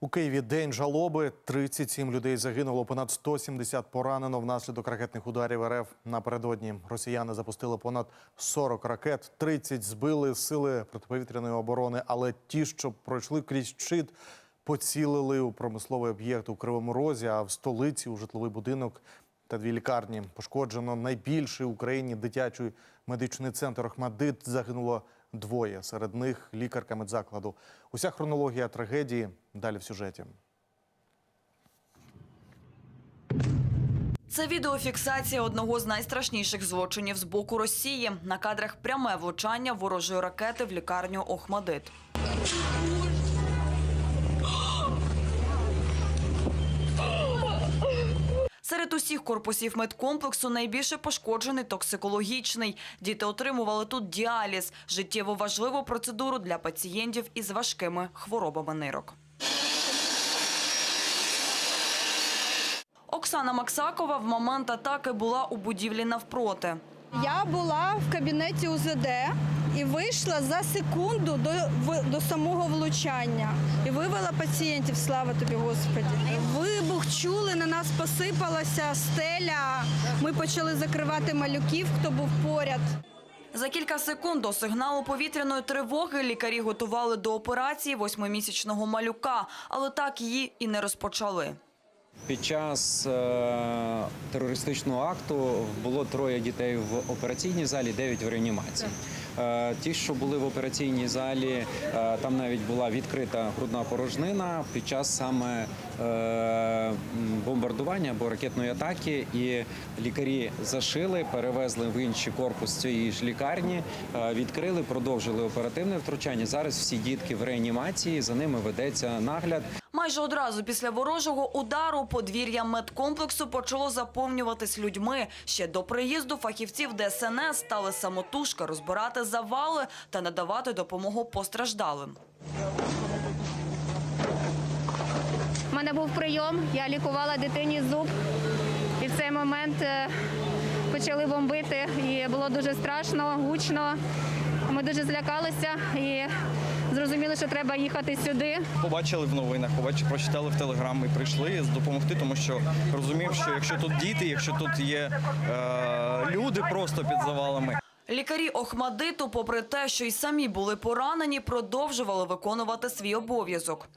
У Києві день жалоби. 37 людей загинуло, понад 170 поранено внаслідок ракетних ударів РФ напередодні. Росіяни запустили понад 40 ракет, 30 збили сили протиповітряної оборони. Але ті, що пройшли крізь щит, поцілили у промисловий об'єкт у Кривому Розі, а в столиці у житловий будинок та дві лікарні. Пошкоджено найбільший в Україні дитячий медичний центр Охмадит. Загинуло двоє. Серед них лікарка медзакладу. Уся хронологія трагедії далі в сюжеті. Це відеофіксація одного з найстрашніших злочинів з боку Росії. На кадрах пряме влучання ворожої ракети в лікарню Охмадит. Серед усіх корпусів медкомплексу найбільше пошкоджений токсикологічний. Діти отримували тут діаліз – життєво важливу процедуру для пацієнтів із важкими хворобами нирок. Оксана Максакова в момент атаки була у будівлі навпроти. Я була в кабінеті УЗД і вийшла за секунду до, в- до самого влучання і вивела пацієнтів. Слава тобі, Господі. Вибух чули, на нас посипалася стеля. Ми почали закривати малюків, хто був поряд. За кілька секунд до сигналу повітряної тривоги лікарі готували до операції восьмимісячного малюка, але так її і не розпочали. Під час е, терористичного акту було троє дітей в операційній залі, дев'ять в реанімації. Е, ті, що були в операційній залі, е, там навіть була відкрита грудна порожнина під час саме бомбардування або ракетної атаки. І лікарі зашили, перевезли в інший корпус цієї ж лікарні, відкрили, продовжили оперативне втручання. Зараз всі дітки в реанімації, за ними ведеться нагляд. Майже одразу після ворожого удару подвір'я медкомплексу почало заповнюватись людьми. Ще до приїзду фахівців ДСНС стали самотужки розбирати завали та надавати допомогу постраждалим. У мене був прийом, я лікувала дитині зуб, і в цей момент е, почали бомбити. І було дуже страшно, гучно. Ми дуже злякалися і що треба їхати сюди. побачили в новинах, побачили, прочитали в телеграм і прийшли допомогти, тому що розумів, що якщо тут діти, якщо тут є е, люди просто під завалами. Лікарі Охмадиту, попри те, що й самі були поранені, продовжували виконувати свій обов'язок.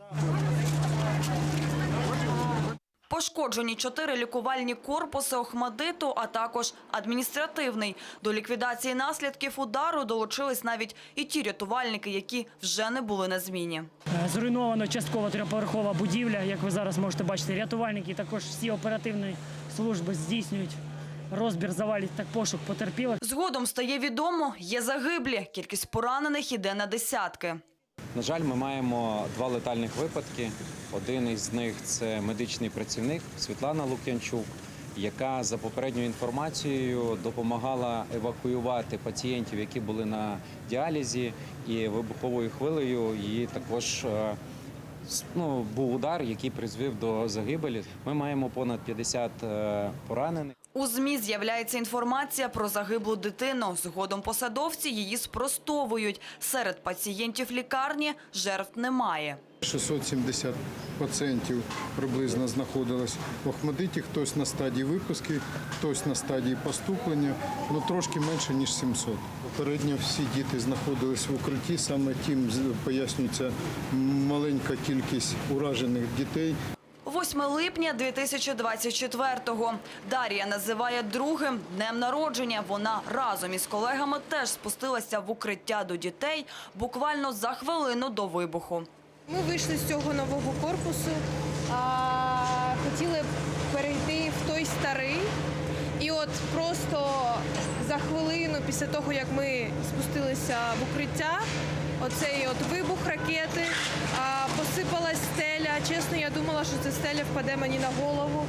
Пошкоджені чотири лікувальні корпуси Охмадиту, а також адміністративний. До ліквідації наслідків удару долучились навіть і ті рятувальники, які вже не були на зміні. Е, Зруйновано частково трьохповерхова будівля. Як ви зараз можете бачити, рятувальники також всі оперативні служби здійснюють розбір завалів та пошук потерпілих. Згодом стає відомо, є загиблі. Кількість поранених іде на десятки. На жаль, ми маємо два летальних випадки. Один із них це медичний працівник Світлана Лук'янчук, яка за попередньою інформацією допомагала евакуювати пацієнтів, які були на діалізі, і вибуховою хвилею її також. е, Ну, був удар, який призвів до загибелі. Ми маємо понад 50 е, поранених. У ЗМІ з'являється інформація про загиблу дитину. Згодом посадовці її спростовують. Серед пацієнтів лікарні жертв немає. 670 пацієнтів приблизно знаходилось в Охмадиті, хтось на стадії випуски, хтось на стадії поступлення, ну трошки менше ніж 700. Попередньо всі діти знаходились в укритті, саме тим пояснюється маленька кількість уражених дітей. 8 липня 2024-го. Дар'я називає другим днем народження. Вона разом із колегами теж спустилася в укриття до дітей буквально за хвилину до вибуху. Ми вийшли з цього нового корпусу, а, хотіли перейти в той старий. І от просто за хвилину після того, як ми спустилися в укриття, оцей от вибух ракети, ця стеля впаде мені на голову.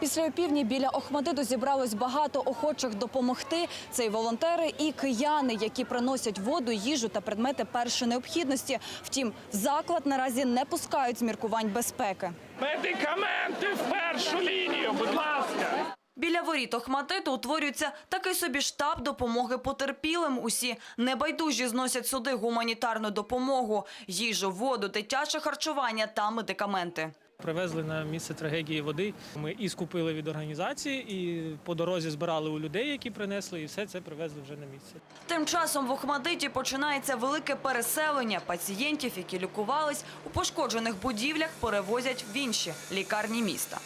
Після опівдні біля Охмадиту зібралось багато охочих допомогти. Це й волонтери, і кияни, які приносять воду, їжу та предмети першої необхідності. Втім, в заклад наразі не пускають з міркувань безпеки. Медикаменти в першу лінію, будь ласка. Біля воріт Охматиту утворюється такий собі штаб допомоги потерпілим. Усі небайдужі зносять сюди гуманітарну допомогу, їжу, воду, дитяче харчування та медикаменти. Привезли на місце трагедії води. Ми і скупили від організації, і по дорозі збирали у людей, які принесли, і все це привезли вже на місце. Тим часом в Охмадиті починається велике переселення. Пацієнтів, які лікувались у пошкоджених будівлях, перевозять в інші лікарні міста.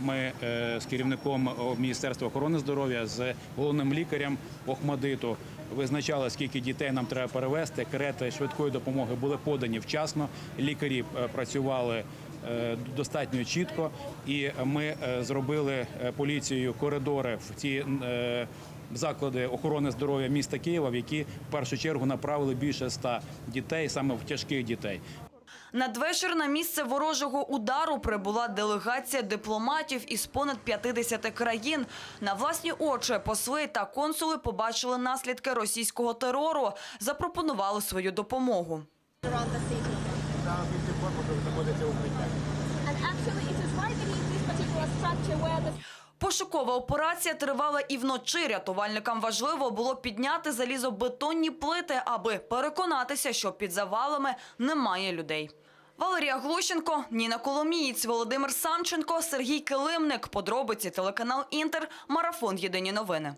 Ми е, з керівником Міністерства охорони здоров'я, з головним лікарем Охмадиту визначали, скільки дітей нам треба перевезти. Карети швидкої допомоги були подані вчасно. Лікарі е, працювали е, достатньо чітко, і ми зробили поліцією коридори в е, Заклади охорони здоров'я міста Києва, в які в першу чергу направили більше ста дітей, саме в тяжких дітей. Надвечір на місце ворожого удару прибула делегація дипломатів із понад 50 країн. На власні очі посли та консули побачили наслідки російського терору, запропонували свою допомогу. Пошукова операція тривала і вночі. Рятувальникам важливо було підняти залізобетонні плити, аби переконатися, що під завалами немає людей. Валерія Глущенко, Ніна Коломієць, Володимир Самченко, Сергій Килимник. Подробиці телеканал Інтер. Марафон. Єдині новини.